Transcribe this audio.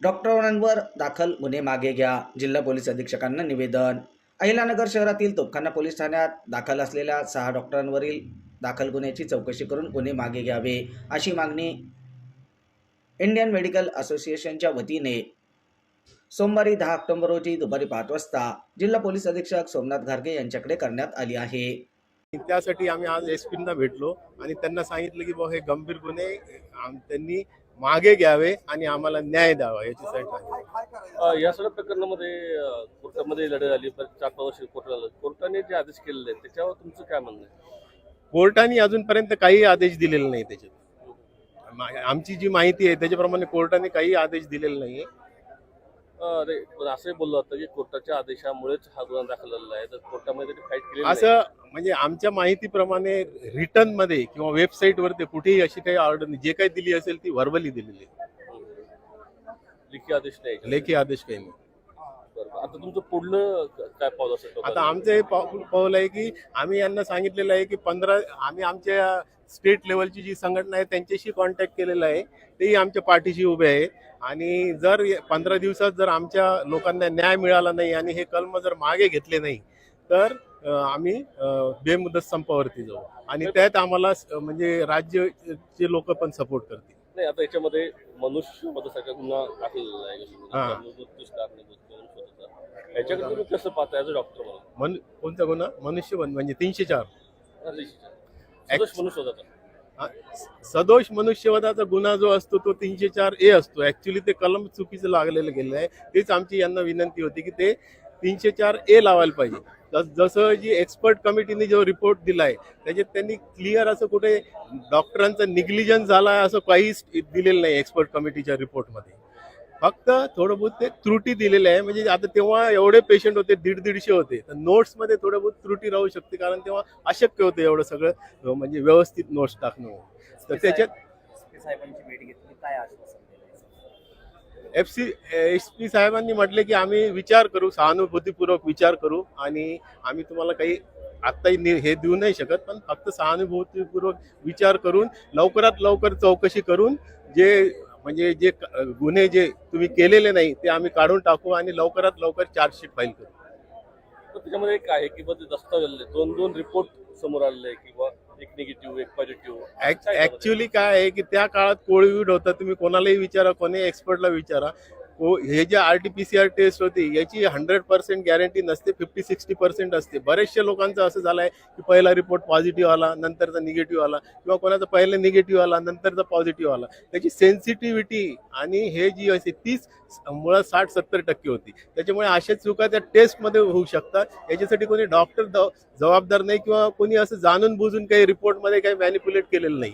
डॉक्टरांवर दाखल गुन्हे मागे घ्या. जिल्हा पोलीस अधीक्षकांना निवेदन. अहिलानगर शहरातील तोपखाना पोलीस ठाण्यात दाखल असलेल्या सहा डॉक्टरांवरील दाखल गुन्ह्याची चौकशी करून गुन्हे मागे घ्यावे अशी मागणी इंडियन मेडिकल असोसिएशनच्या वतीने सोमवारी दहा ऑक्टोबर रोजी दुपारी पाच वाजता जिल्हा पोलीस अधीक्षक सोमनाथ घारगे यांच्याकडे करण्यात आली आहे. त्यासाठी आम्ही आज एस पींना भेटलो आणि त्यांना सांगितलं की बाबा हे गंभीर गुन्हे त्यांनी मागे घ्यावे आणि आम्हाला न्याय द्यावा याच्यासाठी या सगळ्या प्रकरणामध्ये कोर्टामध्ये लढाई झाली परत चार पाच वर्ष कोर्टाला कोर्टाने जे आदेश केलेले आहेत त्याच्यावर तुमचं काय म्हणणं आहे? कोर्टाने अजूनपर्यंत काही आदेश दिलेले नाही त्याच्यात. आमची जी माहिती आहे त्याच्याप्रमाणे कोर्टाने काही आदेश दिलेले नाही असंही बोललं होतं की कोर्टाच्या आदेशामुळेच हा गुन्हा दाखल झालेला आहे. तर कोर्टामध्ये फाईट केली असं म्हणजे आमच्या माहितीप्रमाणे रिटर्नमध्ये किंवा वेबसाईटवर ते कुठेही अशी काही ऑर्डर नाही. जे काही दिली असेल ती व्हर्बली दिलेली आहे. लेखी आदेश नाही लेखी आदेश काही नाही. आता तुमचं पुढलं काय पाऊल असेल? आता आमचं हे पाऊल पाऊल आहे की आम्ही यांना सांगितलेलं आहे की पंधरा आम्ही आमच्या स्टेट लेवलची जी संघटना आहे त्यांच्याशी कॉन्टॅक्ट केलेला आहे. तेही आमच्या पाठीशी उभे आहे. आणि जर पंधरा दिवसात जर आमच्या लोकांना न्याय मिळाला नाही आणि हे कलम जर मागे घेतले नाही तर आम्ही बेमुदत संपावरती जाऊ. आणि त्यात आम्हाला म्हणजे राज्याचे लोक पण सपोर्ट करतील. नाही आता याच्यामध्ये मनुष्य मदतीचा गुन्हा दाखल. याच्याकडे तुम्ही कसं पाहता ॲज अ डॉक्टर म्हणून कोणता गुन्हा? मनुष्यबंध म्हणजे तीनशे चार. सदोष मनुष्य होता हा, सदोष मनुष्यवधाचा गुन्हा जो असतो तो तीनशे चार ए असतो. ऍक्च्युली ते कलम चुकीचं लागलेलं गेलेलं आहे. तीच आमची यांना विनंती होती की ते तीनशे चार ए लावायला पाहिजे. जस- जसं जी एक्सपर्ट कमिटीने जो रिपोर्ट दिलाय त्याच्यात त्यांनी क्लिअर असं कुठे डॉक्टरांचा निग्लिजन्स झाला असं काहीच दिलेलं नाही एक्सपर्ट कमिटीच्या रिपोर्टमध्ये फक्त थोडं बहुत ते त्रुटी दिलेल्या आहे. म्हणजे आता तेव्हा एवढे पेशंट होते दीड दीडशे होते. तर नोट्समध्ये थोडं बहुत त्रुटी राहू शकते. कारण तेव्हा अशक्य होतं एवढं सगळं म्हणजे व्यवस्थित नोट्स टाकणं. तर त्याच्यात? एफ सी एस पी साहेबांनी म्हटले की आम्ही विचार करू सहानुभूतीपूर्वक विचार करू. आणि आम्ही तुम्हाला काही आत्ताही हे देऊ नाही शकत पण फक्त सहानुभूतीपूर्वक विचार करून लवकरात लवकर चौकशी करून जे म्हणजे जे गुन्हे जे तुम्ही केलेले नाही ते आम्ही काढून टाकू आणि लवकरात लवकर चार्जशीट फाईल करू. तर त्याच्यामध्ये एक आहे की दस्तावेज दोन दोन रिपोर्ट समोर आलेले किंवा एक निगेटिव्ह एक पॉझिटिव्ह ऍक्च्युली काय आहे की त्या काळात कोविड होता तुम्ही कोणालाही विचारा कोणी एक्सपर्टला विचारा. हे जे R T P C R test होती याची हंड्रेड पर्सेंट गॅरंटी नसते फिफ्टी सिक्स्टी पर्सेंट असते. बरेचशा लोकांचं असं झालं आहे की पहिला रिपोर्ट पॉझिटिव्ह आला नंतरचा निगेटिव्ह आला किंवा कोणाचा पहिला निगेटिव्ह आला नंतरचा पॉझिटिव्ह आला. त्याची सेन्सिटिव्हिटी आणि हे जी असते तीच मुळात साठ सत्तर टक्के होती. त्याच्यामुळे अशा चुका त्या टेस्टमध्ये होऊ शकतात. याच्यासाठी कोणी डॉक्टर जबाबदार नाही किंवा कोणी असं जाणून बुजून काही रिपोर्टमध्ये काही मॅनिप्युलेट केलेलं नाही